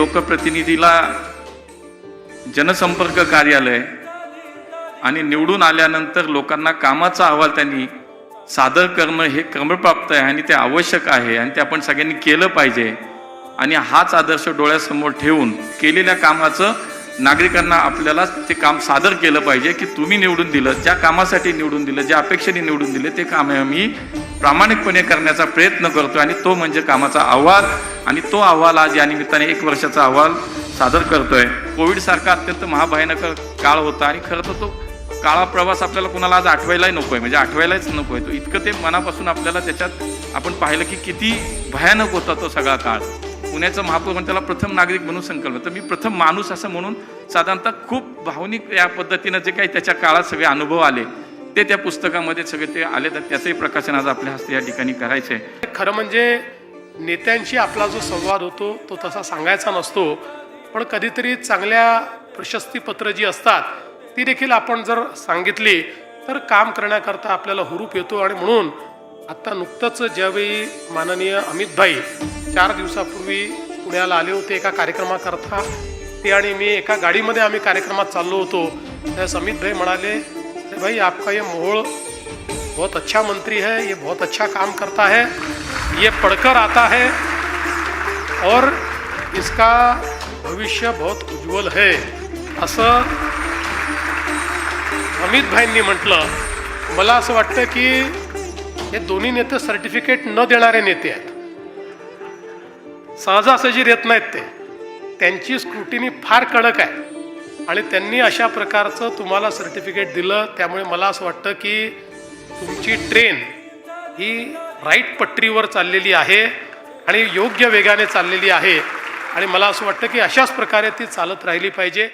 लोकप्रतिनिधीला जनसंपर्क कार्यालय आणि निवडून आल्यानंतर लोकांना कामाचा अहवाल त्यांनी सादर करणं हे क्रमप्राप्त आहे आणि ते आवश्यक आहे आणि ते आपण सगळ्यांनी केलं पाहिजे. आणि हाच आदर्श डोळ्यासमोर ठेवून केलेल्या कामाचं नागरिकांना आपल्याला ते काम सादर केलं पाहिजे की तुम्ही निवडून दिलं ज्या कामासाठी निवडून दिलं ज्या अपेक्षेने निवडून दिले ते काम आम्ही प्रामाणिकपणे करण्याचा प्रयत्न करतो आणि तो म्हणजे कामाचा अहवाल आणि तो अहवाल आज या निमित्ताने एक वर्षाचा अहवाल सादर करतोय. कोविडसारखा अत्यंत महाभयानक काळ होता आणि खरं तर तो काळा प्रवास आपल्याला कुणाला आज आठवायलाही नको आहे म्हणजे आठवायलाच नको आहे तो इतकं ते मनापासून आपल्याला त्याच्यात आपण पाहिलं की किती भयानक होता तो सगळा काळ. पुण्याचं महापौर म्हणून त्याला प्रथम नागरिक म्हणून संकल्प. तर मी प्रथम माणूस असं म्हणून साधारणतः खूप भावनिक या पद्धतीनं जे काही त्याच्या काळात सगळे अनुभव आले ते त्या पुस्तकामध्ये सगळे ते आले तर त्याचंही प्रकाशन आज आपल्या हस्ते या ठिकाणी करायचं आहे खरं म्हणजे नेत्यांशी आपला जो संवाद होतो तो तसा सांगायचा नसतो. पण कधीतरी चांगल्या प्रशस्तीपत्र जी असतात ती देखील आपण जर सांगितली तर काम करण्याकरता आपल्याला हुरूप येतो आणि म्हणून आत्ता नुकतंच ज्यावेळी माननीय अमितभाई चार दिवसापूर्वी पुण्याला आले होते एका कार्यक्रमाकरता ते आणि मी एका गाडीमध्ये आम्ही कार्यक्रमात चाललो होतो. त्यावेळेस अमितभाई म्हणाले भाई आपका ये मोहोळ बहुत अच्छा मंत्री है ये बहुत अच्छा काम करता है ये पढ़कर आता है और इसका भविष्य बहुत उज्ज्वल है। असं अमित भाईंनी म्हटलं. मला असं वाटतं की हे दोन्ही नेते सर्टिफिकेट न देणारे नेते आहेत. सहजासहजी येत नाहीत ते. त्यांची स्क्रुटिनी फार कडक आहे. आणि त्यांनी अशा प्रकारचं तुम्हाला सर्टिफिकेट दिलं त्यामुळे मला असं वाटतं की तुमची ट्रेन ही राईट पटरीवर चाललेली आहे आणि योग्य वेगाने चाललेली आहे. आणि मला असं वाटतं की अशाच प्रकारे ती चालत राहिली पाहिजे.